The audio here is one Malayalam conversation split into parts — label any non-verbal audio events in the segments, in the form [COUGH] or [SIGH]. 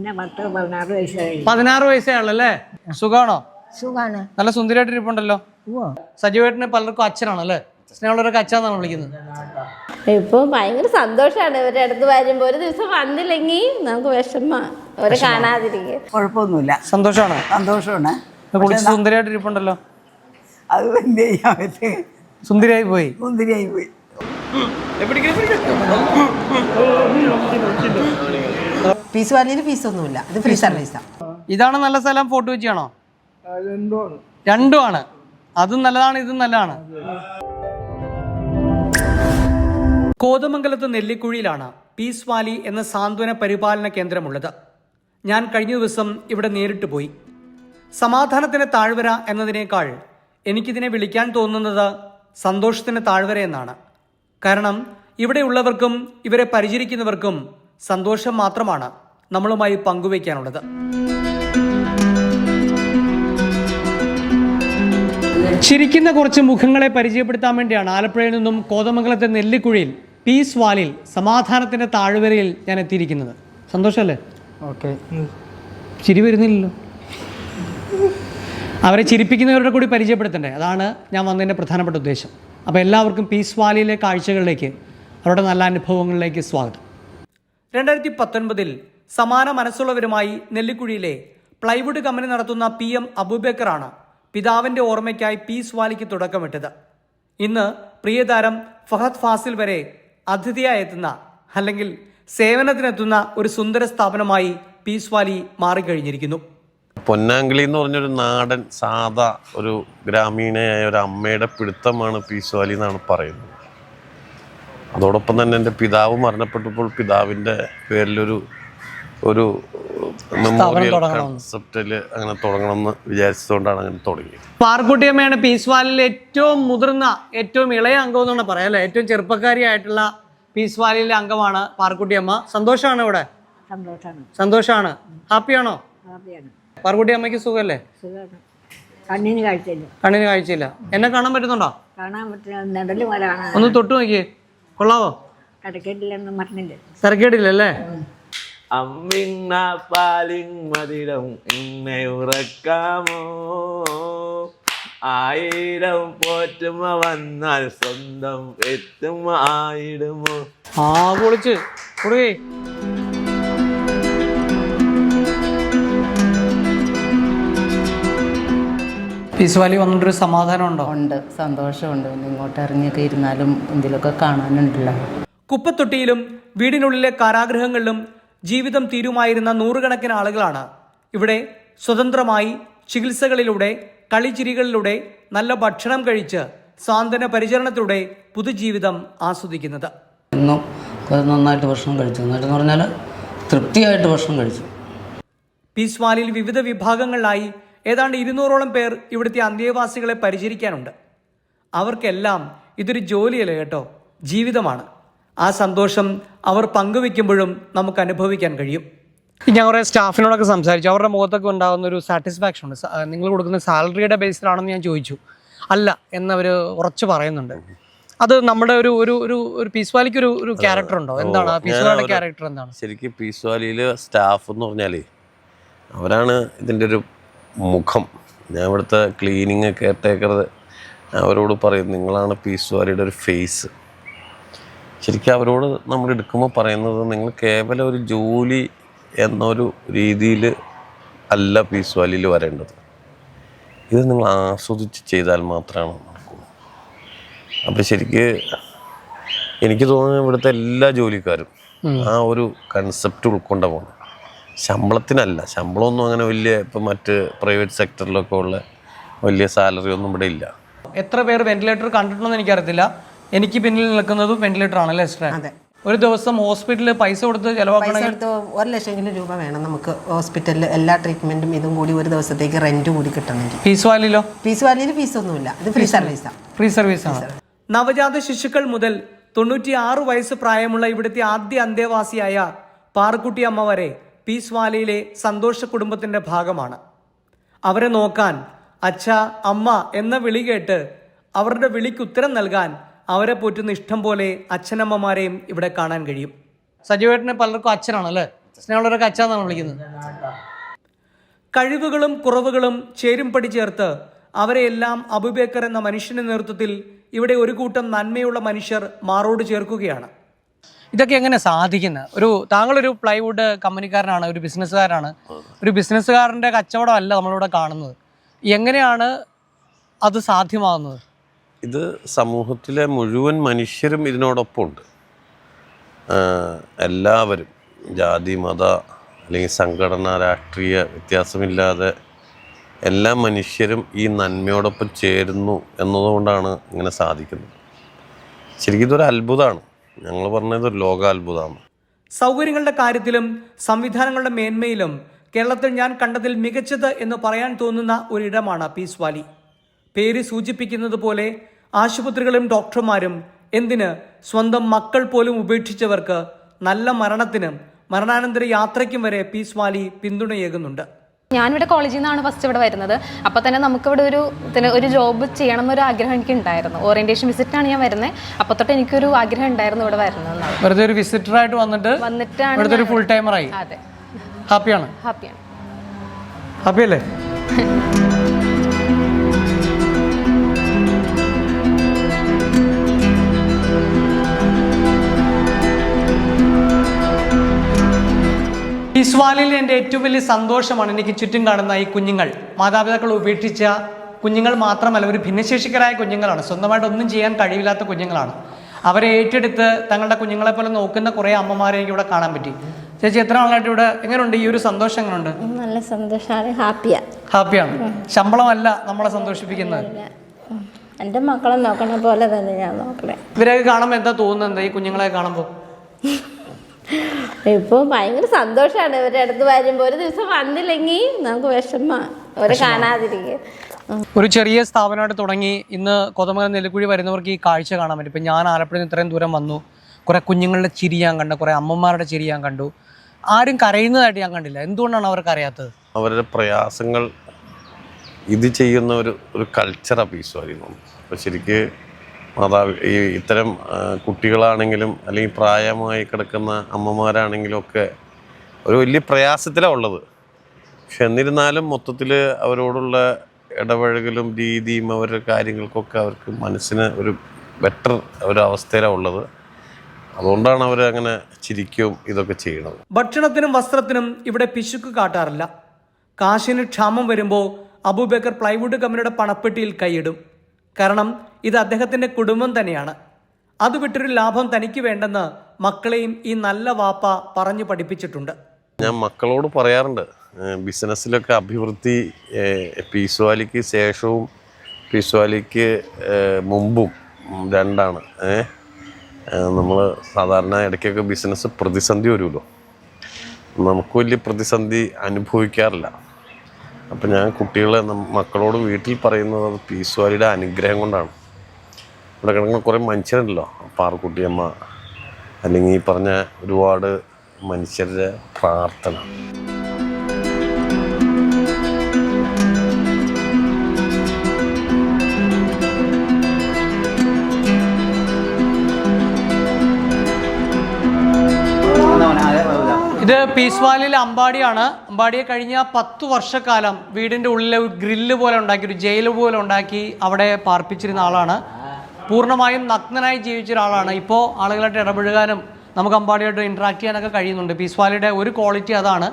പിന്നെ പത്ത് പതിനാറ് വയസ്സായി. പതിനാറ് വയസ്സേ ഉള്ളല്ലേ സുഖമാണോ സുഖാണ്. നല്ല സുന്ദരമായിട്ട് ഇരിപ്പുണ്ടല്ലോ. ഓ സജീവേട്ടന് പലർക്കും അച്ഛനാണല്ലേ? സ്നേഹമുള്ളവരൊക്കെ അച്ഛനാണ് വിളിക്കുന്നത്? ഇപ്പൊ ഭയങ്കര സന്തോഷാണ്. ഇവരുടെ അടുത്ത് വരുമ്പോ ഒരു ദിവസം വന്നില്ലെങ്കിൽ നമുക്ക് വിഷമ. അവരെ കാണാതിരിക്കും കുഴപ്പമൊന്നുമില്ല. സന്തോഷമാണ്. സന്തോഷമാണ് കുളിച്ച് സുന്ദരിയായിട്ട് ഇരിപ്പുണ്ടല്ലോ. അത് എന്ത് സുന്ദരിയായി പോയി. സുന്ദരിയായി പോയി. പോയി ഫീസ് ഒന്നുമില്ല ഇത് ഫ്രീ സർവീസാണ് ഇതാണ് നല്ല സ്ഥലം ഫോട്ടോ വെച്ചാണോ രണ്ടുമാണ്. അതും നല്ലതാണ് ഇതും നല്ലതാണ്. കോതമംഗലത്ത് നെല്ലിക്കുഴിയിലാണ് പീസ് വാലി എന്ന സാന്ത്വന പരിപാലന കേന്ദ്രമുള്ളത്. ഞാൻ കഴിഞ്ഞ ദിവസം ഇവിടെ നേരിട്ട് പോയി. സമാധാനത്തിന് താഴ്വര എന്നതിനേക്കാൾ എനിക്കിതിനെ വിളിക്കാൻ തോന്നുന്നത് സന്തോഷത്തിന് താഴ്വര എന്നാണ്. കാരണം ഇവിടെയുള്ളവർക്കും ഇവരെ പരിചരിക്കുന്നവർക്കും സന്തോഷം മാത്രമാണ് നമ്മളുമായി പങ്കുവയ്ക്കാനുള്ളത്. ചിരിക്കുന്ന കുറച്ച് മുഖങ്ങളെ പരിചയപ്പെടുത്താൻ വേണ്ടിയാണ് ആലപ്പുഴയിൽ നിന്നും കോതമംഗലത്തെ നെല്ലിക്കുഴിയിൽ പീസ് വാലിൽ സമാധാനത്തിന്റെ താഴ്വരയിൽ ഞാൻ എത്തിയിരിക്കുന്നത്. സന്തോഷമല്ലേ ഓക്കെ. ചിരി വരുന്നില്ലല്ലോ. അവരെ ചിരിപ്പിക്കുന്നവരുടെ കൂടി പരിചയപ്പെടുത്തണ്ടേ? അതാണ് ഞാൻ വന്നതിന്റെ പ്രധാനപ്പെട്ട ഉദ്ദേശം. അപ്പോൾ എല്ലാവർക്കും പീസ് വാലിയിലെ കാഴ്ചകളിലേക്ക് അവരുടെ നല്ല അനുഭവങ്ങളിലേക്ക് സ്വാഗതം. രണ്ടായിരത്തി പത്തൊൻപതിൽ സമാന മനസ്സുള്ളവരുമായി നെല്ലിക്കുഴിയിലെ പ്ലൈവുഡ് കമ്പനി നടത്തുന്ന പി എം അബൂബക്കറാണ് പിതാവിന്റെ ഓർമ്മയ്ക്കായി പീസ് വാലിക്ക് തുടക്കമിട്ടത്. ഇന്ന് പ്രിയതാരം ഫഹദ് ഫാസിൽ വരെ അതിഥിയായി എത്തുന്ന അല്ലെങ്കിൽ സേവനത്തിനെത്തുന്ന ഒരു സുന്ദര സ്ഥാപനമായി പീസ് വാലി മാറിക്കഴിഞ്ഞിരിക്കുന്നു. പൊന്നാങ്കിളി എന്ന് പറഞ്ഞൊരു നാടൻ സാധാ ഒരു ഗ്രാമീണയായ ഒരു അമ്മയുടെ പിടുത്തമാണ് പീസ് വാലി എന്നാണ് പറയുന്നത്. അതോടൊപ്പം തന്നെ എന്റെ പിതാവ് മരണപ്പെട്ടപ്പോൾ പിതാവിന്റെ പേരിലൊരു ഒരു മെമ്മോറിയൽ കൺസെപ്റ്റിൽ അങ്ങനെ തുടങ്ങണമെന്ന് വിചാരിച്ചതുകൊണ്ടാണ് അങ്ങനെ തുടങ്ങിയത്. പാർക്കുട്ടിയമ്മയാണ് പീസ് വാലിലെ ഏറ്റവും മുതിർന്ന ഏറ്റവും ഇളയ അംഗം എന്നാണ് പറയാം അല്ലേ ഏറ്റവും ചെറുപ്പക്കാരിയായിട്ടുള്ള പീസ് വാലിയിലെ അംഗമാണ് പാർക്കുട്ടിയമ്മ. സന്തോഷമാണ് ഇവിടെ? സന്തോഷമാണ് ഹാപ്പിയാണോ? ഹാപ്പിയാണ്. പാർക്കുട്ടി അമ്മയ്ക്ക് സുഖമല്ലേ കണ്ണിന് കാഴ്ചയില്ല. കണ്ണിന് കാഴ്ചയില്ല. എന്നെ കാണാൻ പറ്റുന്നുണ്ടോ? കാണാൻ പറ്റുന്ന ഒന്ന് തൊട്ട് നോക്കിയേ. കൊള്ളാവോ? കിടക്കട്ടില്ലെന്ന് പറഞ്ഞില്ല? തിരക്കേടില്ലല്ലേ? അമ്മിങ്ങ പാലിങ് മതിരം എന്നെ ഉറക്കാമോ? ആയിരം പോറ്റുമ വന്നാൽ സ്വന്തം എത്തുമ ആയിടുമോ? ആ പൊളിച്ച്. കൊടുക്കേ. പീസ് വാലി വന്നിട്ടൊരു സമാധാനം ഉണ്ടോ. ഉണ്ട് സന്തോഷമുണ്ട്. പിന്നെ ഇങ്ങോട്ട് ഇറങ്ങിയൊക്കെ ഇരുന്നാലും എന്തെങ്കിലുമൊക്കെ കാണാനുണ്ടല്ലോ. കുപ്പത്തൊട്ടിയിലും വീടിനുള്ളിലെ കാരാഗ്രഹങ്ങളിലും ജീവിതം തീരുമായിരുന്ന നൂറുകണക്കിന് ആളുകളാണ്. ഇവിടെ സ്വതന്ത്രമായി ചികിത്സകളിലൂടെ കളിച്ചിരികളിലൂടെ നല്ല ഭക്ഷണം കഴിച്ച് സാന്ത്വന പരിചരണത്തിലൂടെ പുതുജീവിതം ആസ്വദിക്കുന്നത്. ഇന്നും കുറെ നന്നായിട്ട് ഭക്ഷണം കഴിച്ചു. നന്നായിട്ട് പറഞ്ഞാൽ തൃപ്തിയായിട്ട് ഭക്ഷണം കഴിച്ചു. പീസ്വാലിൽ വിവിധ വിഭാഗങ്ങളിലായി ഏതാണ്ട് ഇരുന്നൂറോളം പേർ ഇവിടുത്തെ അന്തേവാസികളെ പരിചരിക്കാനുണ്ട്. അവർക്കെല്ലാം ഇതൊരു ജോലിയല്ല കേട്ടോ? ജീവിതമാണ്. ആ സന്തോഷം അവർ പങ്കുവെക്കുമ്പോഴും നമുക്ക് അനുഭവിക്കാൻ കഴിയും. ഞാൻ കുറേ സ്റ്റാഫിനോടൊക്കെ സംസാരിച്ചു. അവരുടെ മുഖത്തൊക്കെ ഉണ്ടാകുന്ന ഒരു സാറ്റിസ്ഫാക്ഷൻ ഉണ്ട്. നിങ്ങൾ കൊടുക്കുന്ന സാലറിയുടെ ബേസിലാണെന്ന് ഞാൻ ചോദിച്ചു. അല്ല എന്നവർ ഉറച്ചു പറയുന്നുണ്ട്. അത് നമ്മുടെ ഒരു ഒരു ഒരു ഒരു പീസ് വാലിക്ക് ഒരു ഒരു ക്യാരക്ടർ ഉണ്ടോ? എന്താണ്? ആ പീസ് ഞാൻ ക്യാരക്ടർ എന്താണ്? ശരിക്കും പീസ്വാലിയിൽ സ്റ്റാഫ് എന്ന് പറഞ്ഞാലേ അവരാണ് ഇതിന്റെ ഒരു മുഖം. ഞാൻ ഇവിടുത്തെ ക്ലീനിങ് കെയർ ടേക്കർ അവരോട് പറയും നിങ്ങളാണ് പീസ്വാലിയുടെ ഒരു ഫേസ് ശരിക്കും അവരോട് നമ്മൾ എടുക്കുമ്പോൾ പറയുന്നത് നിങ്ങൾ കേവലം ഒരു ജോലി എന്നൊരു രീതിയിൽ അല്ല പീസ് വാലിയിൽ വരേണ്ടത്. ഇത് നിങ്ങൾ ആസ്വദിച്ച് ചെയ്താൽ മാത്രമാണ് നടക്കുള്ളൂ അപ്പം ശരിക്ക് എനിക്ക് തോന്നുന്നത് ഇവിടുത്തെ എല്ലാ ജോലിക്കാരും ആ ഒരു കൺസെപ്റ്റ് ഉൾക്കൊണ്ട പോകണം ശമ്പളത്തിനല്ല. ശമ്പളമൊന്നും അങ്ങനെ വലിയ ഇപ്പം മറ്റ് പ്രൈവറ്റ് സെക്ടറിലൊക്കെ ഉള്ള വലിയ സാലറി ഒന്നും ഇവിടെ ഇല്ല. എത്ര പേർ വെന്റിലേറ്റർ കണ്ടിട്ടുണ്ടെന്ന് എനിക്കറിയത്തില്ല. എനിക്ക് പിന്നിൽ നിൽക്കുന്നതും വെന്റിലേറ്റർ ആണല്ലേ അല്ലേ അതെ. ഒരു ദിവസം ഹോസ്പിറ്റലിൽ പൈസ കൊടുത്ത് പൈസ ചെലവാക്കണമെങ്കിൽ എടുത്ത് ഒരു ലക്ഷമെങ്കിലും രൂപ വേണം നമുക്ക് ഹോസ്പിറ്റലിൽ എല്ലാ ട്രീറ്റ്മെന്റും ഇതും കൂടി ഒരു ദിവസത്തേക്ക് റെന്റ് കൂടി കിട്ടണമെങ്കിൽ. ഫീസ് വാലിയിലോ ഫീസ് വാലിയിൽ ഫീസൊന്നുമില്ല ഇത് ഫ്രീ സർവീസാണ്. Free service. ആണ് നവജാത ശിശുക്കൾ മുതൽ തൊണ്ണൂറ്റിയാറ് വയസ്സ് പ്രായമുള്ള ഇവിടുത്തെ ആദ്യ അന്തേവാസിയായ പാറക്കുട്ടി അമ്മ വരെ പീസ് വാലിയിലെ സന്തോഷ കുടുംബത്തിന്റെ ഭാഗമാണ്. അവരെ നോക്കാൻ അച്ഛ അമ്മ എന്ന വിളി കേട്ട് അവരുടെ വിളിക്ക് ഉത്തരം നൽകാൻ അവരെ പോറ്റുന്ന ഇഷ്ടം പോലെ അച്ഛനമ്മമാരെയും ഇവിടെ കാണാൻ കഴിയും. സജീവേട്ടനെ പലർക്കും അച്ഛനാണ് അല്ലേ സ്നേഹമുള്ളവരൊക്കെ അച്ഛ എന്നാണ് വിളിക്കുന്നത്? കഴിവുകളും കുറവുകളും ചേരുംപടി ചേർത്ത് അവരെയെല്ലാം അബുബേക്കർ എന്ന മനുഷ്യന്റെ നേതൃത്വത്തിൽ ഇവിടെ ഒരു കൂട്ടം നന്മയുള്ള മനുഷ്യർ മാറോട് ചേർക്കുകയാണ്. ഇതൊക്കെ എങ്ങനെ സാധിക്കുന്നത് ഒരു താങ്കളൊരു പ്ലൈവുഡ് കമ്പനിക്കാരനാണ് ഒരു ബിസിനസ്സുകാരനാണ് ഒരു ബിസിനസ്സുകാരന്റെ കച്ചവടമല്ല നമ്മളിവിടെ കാണുന്നത്. എങ്ങനെയാണ് അത് സാധ്യമാകുന്നത്? ഇത് സമൂഹത്തിലെ മുഴുവൻ മനുഷ്യരും ഇതിനോടൊപ്പം ഉണ്ട് എല്ലാവരും. ജാതി മത അല്ലെങ്കിൽ സംഘടന രാഷ്ട്രീയ വ്യത്യാസമില്ലാതെ എല്ലാ മനുഷ്യരും ഈ നന്മയോടൊപ്പം ചേരുന്നു എന്നതുകൊണ്ടാണ് ഇങ്ങനെ സാധിക്കുന്നത്. ശരിക്കും ഇതൊരു അത്ഭുതമാണ്. ഞങ്ങൾ പറഞ്ഞത് ഒരു ലോകാത്ഭുതമാണ്. സൗകര്യങ്ങളുടെ കാര്യത്തിലും സംവിധാനങ്ങളുടെ മേന്മയിലും കേരളത്തിൽ ഞാൻ കണ്ടതിൽ മികച്ചത് എന്ന് പറയാൻ തോന്നുന്ന ഒരിടമാണ് പീസ് വാലി. പേര് സൂചിപ്പിക്കുന്നത് പോലെ ആശുപത്രികളും ഡോക്ടർമാരും എന്തിന് സ്വന്തം മക്കൾ പോലും ഉപേക്ഷിച്ചവർക്ക് നല്ല മരണത്തിനും മരണാനന്തര യാത്രയ്ക്കും വരെ പീസ് വാലി പിന്തുണയേകുന്നുണ്ട്. ഞാനിവിടെ കോളേജിൽ നിന്നാണ് ഫസ്റ്റ് ഇവിടെ വരുന്നത്. അപ്പോൾ തന്നെ നമുക്കിവിടെ ഒരു ഒരു ജോബ് ചെയ്യണം എന്നൊരു ആഗ്രഹം എനിക്ക് ഉണ്ടായിരുന്നു ഓറിയന്റേഷൻ വിസിറ്റാണ് ഞാൻ വരുന്നത്. അപ്പോൾ തൊട്ട് എനിക്കൊരു ആഗ്രഹം ഉണ്ടായിരുന്നു ഇവിടെ വരുന്നത് വെറുതെ ഒരു വിസിറ്ററായിട്ട് വന്നിട്ട് വന്നിട്ടാണ് ഇവിടുത്തെ ഒരു ഫുൾ ടൈമറായി അതെ. ഹാപ്പിയാണ് ഹാപ്പിയാണ് ഹാപ്പി ഇസ്വാലിൽ എന്റെ ഏറ്റവും വലിയ സന്തോഷമാണ് എനിക്ക് ചുറ്റും കാണുന്ന ഈ കുഞ്ഞുങ്ങൾ. മാതാപിതാക്കൾ ഉപേക്ഷിച്ച കുഞ്ഞുങ്ങൾ മാത്രമല്ല ഒരു ഭിന്നശേഷിക്കരായ കുഞ്ഞുങ്ങളാണ്. സ്വന്തമായിട്ട് ഒന്നും ചെയ്യാൻ കഴിവില്ലാത്ത കുഞ്ഞുങ്ങളാണ്. അവരെ ഏറ്റെടുത്ത് തങ്ങളുടെ കുഞ്ഞുങ്ങളെ പോലെ നോക്കുന്ന കുറേ അമ്മമാരെ എനിക്ക് ഇവിടെ കാണാൻ പറ്റി. ചേച്ചി എത്ര നാളായിട്ട് ഇവിടെ? എങ്ങനെയുണ്ട്? ഈ ഒരു സന്തോഷം എങ്ങനെയുണ്ട്? നല്ല സന്തോഷമാണ്. ഹാപ്പിയാ. ഹാപ്പിയാണ്. ശമ്പളമല്ല നമ്മളെ സന്തോഷിപ്പിക്കുന്നത്. എന്റെ മക്കളെ നോക്കണ പോലെ തന്നെ ഞാൻ നോക്കണേ. ഇവരെയൊക്കെ കാണുമ്പോൾ എന്താ തോന്നുന്നത്? ഈ കുഞ്ഞുങ്ങളെ കാണുമ്പോൾ [LAUGHS] ഇപ്പോൾ ഭയങ്കര സന്തോഷമാണ് ഇവരുടെ അടുത്ത് വരുമ്പോൾ ഒരു ദിവസം വന്നില്ലെങ്കിൽ നമുക്ക് വിഷമ. അവരെ കാണാതിരിക്കുക. ഒരു ചെറിയ സ്ഥാപനമായിട്ട് തുടങ്ങി ഇന്ന് കൊതമംഗലം നെല്ലിക്കുഴി വരുന്നവർക്ക് ഈ കാഴ്ച കാണാൻ പറ്റും. ഇപ്പം ഞാൻ ആലപ്പുഴയിൽ നിന്ന് ഇത്രയും ദൂരം വന്നു. കുറേ കുഞ്ഞുങ്ങളുടെ ചിരി ഞാൻ കണ്ടു. കുറേ അമ്മമാരുടെ ചിരി ഞാൻ കണ്ടു. ആരും കരയുന്നതായിട്ട് ഞാൻ കണ്ടില്ല. എന്തുകൊണ്ടാണ് അവർക്ക് അറിയാത്തത്? അവരുടെ പ്രയാസങ്ങൾ ഇത് ചെയ്യുന്ന ഒരു ഒരു കൾച്ചറാണ് പീസ് പറയുന്നത് അപ്പോൾ ശരിക്ക് മാതാവ് ഈ ഇത്തരം കുട്ടികളാണെങ്കിലും അല്ലെങ്കിൽ പ്രായമായി കിടക്കുന്ന അമ്മമാരാണെങ്കിലും ഒക്കെ ഒരു വലിയ പ്രയാസത്തിലാണ് ഉള്ളത്. പക്ഷെ എന്നിരുന്നാലും മൊത്തത്തിൽ അവരോടുള്ള ഇടപഴകലും രീതിയും അവരുടെ കാര്യങ്ങൾക്കൊക്കെ അവർക്ക് മനസ്സിന് ഒരു ബെറ്റർ ഒരു അവസ്ഥയിലാണ് ഉള്ളത്. അതുകൊണ്ടാണ് അവർ അങ്ങനെ ചിരിക്കുകയും ഇതൊക്കെ ചെയ്യണത്. ഭക്ഷണത്തിനും വസ്ത്രത്തിനും ഇവിടെ പിശുക്ക് കാട്ടാറില്ല. കാശിന് ക്ഷാമം വരുമ്പോൾ അബൂബക്കർ പ്ലൈവുഡ് കമ്പനിയുടെ പണപ്പെട്ടിയിൽ കൈയിടും. കാരണം ഇത് അദ്ദേഹത്തിന്റെ കുടുംബം തന്നെയാണ്. അത് വിട്ടൊരു ലാഭം തനിക്ക് വേണ്ടെന്ന് മക്കളെയും ഈ നല്ല വാപ്പ പറഞ്ഞു പഠിപ്പിച്ചിട്ടുണ്ട്. ഞാൻ മക്കളോട് പറയാറുണ്ട് ബിസിനസ്സിലൊക്കെ അഭിവൃദ്ധി പീസ്വാലിക്ക് ശേഷവും പീസ്വാലിക്ക് മുമ്പും രണ്ടാണ് നമ്മൾ സാധാരണ ഇടയ്ക്കൊക്കെ ബിസിനസ് പ്രതിസന്ധി വരുമല്ലോ. നമുക്ക് വലിയ പ്രതിസന്ധി അനുഭവിക്കാറില്ല. അപ്പം ഞാൻ കുട്ടികളെ മക്കളോട് വീട്ടിൽ പറയുന്നത് അത് പീസ് അനുഗ്രഹം കൊണ്ടാണ്. ഇവിടെ കിടക്കുന്ന കുറേ മനുഷ്യരുണ്ടല്ലോ. പാറക്കുട്ടിയമ്മ അല്ലെങ്കിൽ ഈ പറഞ്ഞ ഒരുപാട് മനുഷ്യരുടെ പ്രാർത്ഥന. ഇത് പീസ് വാലിയിലെ അമ്പാടിയാണ്. അമ്പാടിയെ കഴിഞ്ഞ പത്ത് വർഷക്കാലം വീടിന്റെ ഉള്ളിലെ ഒരു ഗ്രില്ല് പോലെ ഉണ്ടാക്കി ഒരു ജയിൽ പോലെ ഉണ്ടാക്കി അവിടെ പാർപ്പിച്ചിരുന്ന ആളാണ്. പൂർണമായും നഗ്നനായി ജീവിച്ച ഒരാളാണ്. ഇപ്പോൾ ആളുകളായിട്ട് ഇടപഴകാനും നമുക്ക് അമ്പാടിയായിട്ട് ഇൻട്രാക്ട് ചെയ്യാനൊക്കെ കഴിയുന്നുണ്ട്. പീസ്വാലിയുടെ ഒരു ക്വാളിറ്റി അതാണ്.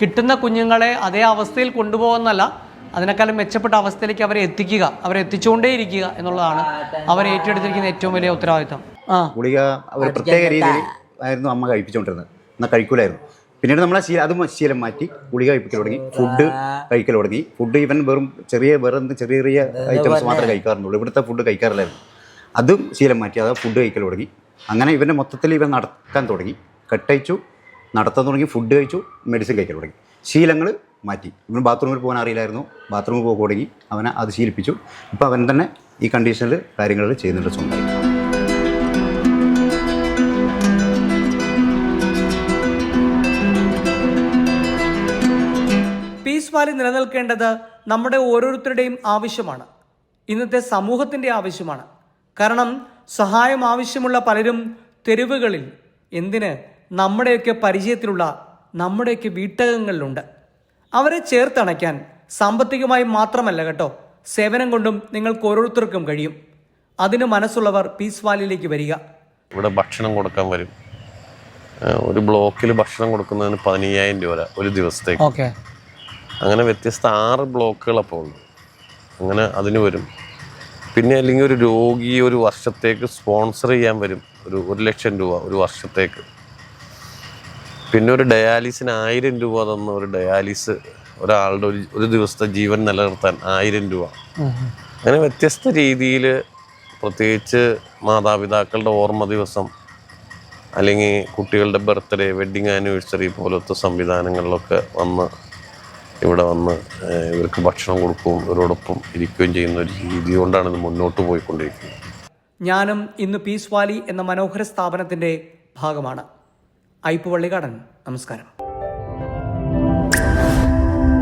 കിട്ടുന്ന കുഞ്ഞുങ്ങളെ അതേ അവസ്ഥയിൽ കൊണ്ടുപോകുന്നല്ല അതിനേക്കാളും മെച്ചപ്പെട്ട അവസ്ഥയിലേക്ക് അവരെ എത്തിക്കുക അവരെ എത്തിച്ചുകൊണ്ടേയിരിക്കുക എന്നുള്ളതാണ് അവർ ഏറ്റെടുത്തിരിക്കുന്ന ഏറ്റവും വലിയ ഉത്തരവാദിത്തം ആ. ഗുളിക ഒരു പ്രത്യേക രീതിയിൽ ആയിരുന്നു അമ്മ കഴിപ്പിച്ചുകൊണ്ടിരുന്നത്. എന്നാൽ കഴിക്കൂലായിരുന്നു. പിന്നീട് നമ്മളെ ശീലം അതും ശീലം മാറ്റി ഗുളിക കഴിപ്പിക്കൽ തുടങ്ങി. ഫുഡ് കഴിക്കൽ തുടങ്ങി. ഫുഡ് ഇവൻ വെറും ചെറിയ വെറും ചെറിയ ചെറിയ ഐറ്റംസ് മാത്രമേ കഴിക്കാറുള്ളൂ. ഇവിടുത്തെ ഫുഡ് കഴിക്കാറില്ലായിരുന്നു. അതും ശീലം മാറ്റി അത് ഫുഡ് കഴിക്കൽ തുടങ്ങി. അങ്ങനെ ഇവന്റെ മൊത്തത്തിൽ ഇവൻ നടക്കാൻ തുടങ്ങി. കെട്ടയച്ചു നടത്താൻ തുടങ്ങി ഫുഡ് കഴിച്ചു മെഡിസിൻ കഴിക്കൽ തുടങ്ങി. ശീലങ്ങൾ മാറ്റി. ഇവൻ ബാത്റൂമിൽ പോകാൻ അറിയില്ലായിരുന്നു. ബാത്റൂമിൽ പോകാൻ തുടങ്ങി. അവനെ അത് ശീലിപ്പിച്ചു. ഇപ്പോൾ അവൻ തന്നെ ഈ കണ്ടീഷനിൽ കാര്യങ്ങൾ ചെയ്യുന്നുണ്ട് സ്വന്തം പീസ് വാലി നിലനിൽക്കേണ്ടത് നമ്മുടെ ഓരോരുത്തരുടെയും ആവശ്യമാണ്. ഇന്നത്തെ സമൂഹത്തിന്റെ ആവശ്യമാണ്. കാരണം സഹായം ആവശ്യമുള്ള പലരും തെരുവുകളിൽ എന്തിന് നമ്മുടെയൊക്കെ പരിചയത്തിലുള്ള നമ്മുടെയൊക്കെ വീട്ടകങ്ങളിലുണ്ട്. അവരെ ചേർത്തണയ്ക്കാൻ സാമ്പത്തികമായി മാത്രമല്ല കേട്ടോ സേവനം കൊണ്ടും നിങ്ങൾക്ക് ഓരോരുത്തർക്കും കഴിയും. അതിന് മനസ്സുള്ളവർ പീസ് വാലിയിലേക്ക് വരിക. ഇവിടെ ഭക്ഷണം കൊടുക്കാൻ വരും. ഒരു ബ്ലോക്കിൽ ഭക്ഷണം കൊടുക്കുന്നതിന് പതിനയ്യായിരം രൂപ ഒരു ദിവസത്തേക്ക്. അങ്ങനെ വ്യത്യസ്ത ആറ് ബ്ലോക്കുകൾ അപ്പോൾ ഉണ്ട് അങ്ങനെ അതിന് വരും. പിന്നെ അല്ലെങ്കിൽ ഒരു രോഗി ഒരു വർഷത്തേക്ക് സ്പോൺസർ ചെയ്യാൻ വരും. ഒരു ഒരു ലക്ഷം രൂപ ഒരു വർഷത്തേക്ക്. പിന്നെ ഒരു ഡയാലിസിന് ആയിരം രൂപ തന്ന ഒരു ഡയാലിസ് ഒരാളുടെ ഒരു ഒരു ദിവസത്തെ ജീവൻ നിലനിർത്താൻ ആയിരം രൂപ. അങ്ങനെ വ്യത്യസ്ത രീതിയിൽ പ്രത്യേകിച്ച് മാതാപിതാക്കളുടെ ഓർമ്മ ദിവസം അല്ലെങ്കിൽ കുട്ടികളുടെ ബർത്ത്ഡേ വെഡ്ഡിങ് ആനിവേഴ്സറി പോലത്തെ സംവിധാനങ്ങളിലൊക്കെ വന്ന് ഇവിടെ വന്ന് ഇവർക്ക് ഭക്ഷണം കൊടുക്കുകയും ഇവരോടൊപ്പം ഇരിക്കുകയും ചെയ്യുന്ന ഒരു രീതി കൊണ്ടാണ് ഇത് മുന്നോട്ട് പോയിക്കൊണ്ടിരിക്കുന്നത്. ഞാനും ഇന്ന് പീസ് വാലി എന്ന മനോഹര സ്ഥാപനത്തിന്റെ ഭാഗമാണ്. ഐപ്പ് വള്ളികാടൻ നമസ്കാരം.